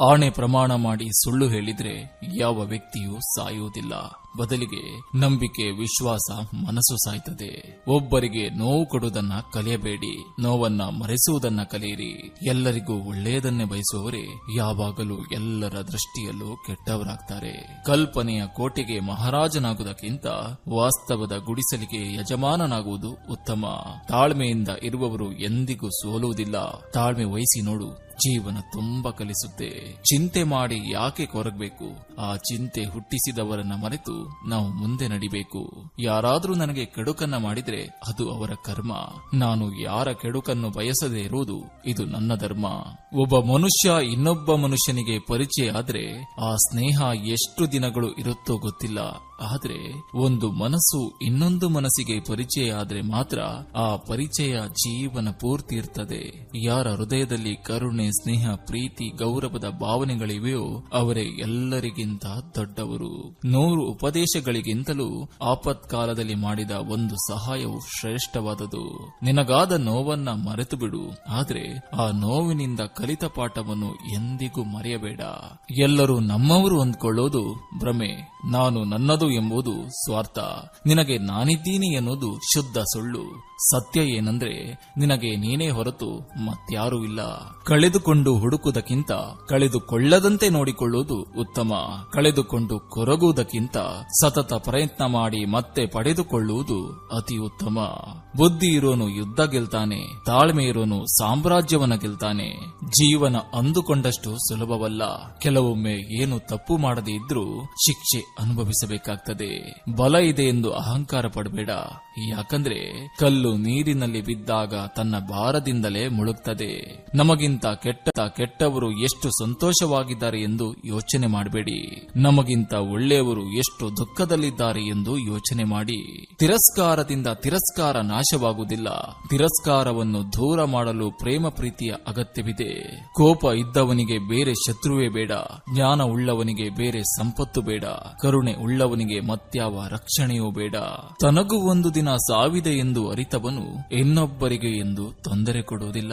ಆಣೆ ಪ್ರಮಾಣ ಮಾಡಿ ಸುಳ್ಳು ಹೇಳಿದ್ರೆ ಯಾವ ವ್ಯಕ್ತಿಯೂ ಸಾಯುವುದಿಲ್ಲ. ಬದಲಿಗೆ ನಂಬಿಕೆ, ವಿಶ್ವಾಸ, ಮನಸ್ಸು ಸಾಯ್ತದೆ. ಒಬ್ಬರಿಗೆ ನೋವು ಕೊಡುವುದನ್ನ ಕಲಿಯಬೇಡಿ. ನೋವನ್ನ ಮರೆಸುವುದನ್ನ ಕಲಿಯಿರಿ. ಎಲ್ಲರಿಗೂ ಒಳ್ಳೆಯದನ್ನೇ ಬಯಸುವವರೇ ಯಾವಾಗಲೂ ಎಲ್ಲರ ದೃಷ್ಟಿಯಲ್ಲೂ ಕೆಟ್ಟವರಾಗ್ತಾರೆ. ಕಲ್ಪನೆಯ ಕೋಟೆಗೆ ಮಹಾರಾಜನಾಗುವುದಕ್ಕಿಂತ ವಾಸ್ತವದ ಗುಡಿಸಲಿಗೆ ಯಜಮಾನನಾಗುವುದು ಉತ್ತಮ. ತಾಳ್ಮೆಯಿಂದ ಇರುವವರು ಎಂದಿಗೂ ಸೋಲುವುದಿಲ್ಲ. ತಾಳ್ಮೆ ವಹಿಸಿ ನೋಡು. ಜೀವನ ತುಂಬಾ ಕಲಿಸುತ್ತೆ. ಚಿಂತೆ ಮಾಡಿ ಯಾಕೆ ಕೊರಗಬೇಕು? ಆ ಚಿಂತೆ ಹುಟ್ಟಿಸಿದವರನ್ನ ಮರೆತು ನಾವು ಮುಂದೆ ನಡಿಬೇಕು. ಯಾರಾದ್ರೂ ನನಗೆ ಕೆಡುಕನ್ನ ಮಾಡಿದ್ರೆ ಅದು ಅವರ ಕರ್ಮ. ನಾನು ಯಾರ ಕೆಡುಕನ್ನು ಬಯಸದೇ ಇರುವುದು ಇದು ನನ್ನ ಧರ್ಮ. ಒಬ್ಬ ಮನುಷ್ಯ ಇನ್ನೊಬ್ಬ ಮನುಷ್ಯನಿಗೆ ಪರಿಚಯ ಆದ್ರೆ ಆ ಸ್ನೇಹ ಎಷ್ಟು ದಿನಗಳು ಇರುತ್ತೋ ಗೊತ್ತಿಲ್ಲ. ಆದ್ರೆ ಒಂದು ಮನಸ್ಸು ಇನ್ನೊಂದು ಮನಸ್ಸಿಗೆ ಪರಿಚಯ ಆದರೆ ಮಾತ್ರ ಆ ಪರಿಚಯ ಜೀವನ ಪೂರ್ತಿ ಇರ್ತದೆ. ಯಾರ ಹೃದಯದಲ್ಲಿ ಕರುಣೆ, ಸ್ನೇಹ, ಪ್ರೀತಿ, ಗೌರವದ ಭಾವನೆಗಳಿವೆಯೋ ಅವರೇ ಎಲ್ಲರಿಗಿಂತ ದೊಡ್ಡವರು. ನೂರು ಉಪದೇಶಗಳಿಗಿಂತಲೂ ಆಪತ್ಕಾಲದಲ್ಲಿ ಮಾಡಿದ ಒಂದು ಸಹಾಯವು ಶ್ರೇಷ್ಠವಾದದು ನಿನಗಾದ ನೋವನ್ನ ಮರೆತು ಬಿಡು ಆದ್ರೆ ಆ ನೋವಿನಿಂದ ಕಲಿತ ಪಾಠವನ್ನು ಎಂದಿಗೂ ಮರೆಯಬೇಡ. ಎಲ್ಲರೂ ನಮ್ಮವರು ಅಂದ್ಕೊಳ್ಳೋದು ಭ್ರಮೆ. ನಾನು ನನ್ನದು ಎಂಬುದು ಸ್ವಾರ್ಥ. ನಿನಗೆ ನಾನಿದ್ದೀನಿ ಎನ್ನುವುದು ಶುದ್ಧ ಸುಳ್ಳು. ಸತ್ಯ ಏನಂದ್ರೆ ನಿನಗೆ ನೀನೇ ಹೊರತು ಮತ್ಯಾರೂ ಇಲ್ಲ. ಕಳೆದುಕೊಂಡು ಹುಡುಕುವುದಕ್ಕಿಂತ ಕಳೆದುಕೊಳ್ಳದಂತೆ ನೋಡಿಕೊಳ್ಳುವುದು ಉತ್ತಮ. ಕಳೆದುಕೊಂಡು ಕೊರಗುವುದಕ್ಕಿಂತ ಸತತ ಪ್ರಯತ್ನ ಮಾಡಿ ಮತ್ತೆ ಪಡೆದುಕೊಳ್ಳುವುದು ಅತಿ ಉತ್ತಮ. ಬುದ್ಧಿ ಇರೋನು ಯುದ್ಧ ಗೆಲ್ತಾನೆ, ತಾಳ್ಮೆ ಇರೋನು ಸಾಮ್ರಾಜ್ಯವನ್ನ ಗೆಲ್ತಾನೆ. ಜೀವನ ಅಂದುಕೊಂಡಷ್ಟು ಸುಲಭವಲ್ಲ. ಕೆಲವೊಮ್ಮೆ ಏನು ತಪ್ಪು ಮಾಡದೇ ಇದ್ರೂ ಶಿಕ್ಷೆ ಅನುಭವಿಸಬೇಕಾಗ್ತದೆ. ಬಲ ಇದೆ ಎಂದು ಅಹಂಕಾರ ಪಡಬೇಡ. ಯಾಕಂದ್ರೆ ಕಲ್ಲು ನೀರಿನಲ್ಲಿ ಬಿದ್ದಾಗ ತನ್ನ ಭಾರದಿಂದಲೇ ಮುಳುಗ್ತದೆ. ನಮಗಿಂತ ಕೆಟ್ಟ, ಕೆಟ್ಟವರು ಎಷ್ಟು ಸಂತೋಷವಾಗಿದ್ದಾರೆ ಎಂದು ಯೋಚನೆ ಮಾಡಬೇಡಿ. ನಮಗಿಂತ ಒಳ್ಳೆಯವರು ಎಷ್ಟು ದುಃಖದಲ್ಲಿದ್ದಾರೆ ಎಂದು ಯೋಚನೆ ಮಾಡಿ. ತಿರಸ್ಕಾರದಿಂದ ತಿರಸ್ಕಾರ ನಾಶವಾಗುವುದಿಲ್ಲ. ತಿರಸ್ಕಾರವನ್ನು ದೂರ ಮಾಡಲು ಪ್ರೇಮ ಪ್ರೀತಿಯ ಅಗತ್ಯವಿದೆ. ಕೋಪ ಇದ್ದವನಿಗೆ ಬೇರೆ ಶತ್ರುವೇ ಬೇಡ. ಜ್ಞಾನ ಉಳ್ಳವನಿಗೆ ಬೇರೆ ಸಂಪತ್ತು ಬೇಡ. ಕರುಣೆ ಉಳ್ಳವನಿಗೆ ಮತ್ಯಾವ ರಕ್ಷಣೆಯೂ ಬೇಡ. ತನಗೂ ಒಂದು ದಿನ ಸಾವಿದೆ ಎಂದು ಅರಿತವನು ಇನ್ನೊಬ್ಬರಿಗೆ ಎಂದು ತೊಂದರೆ ಕೊಡುವುದಿಲ್ಲ.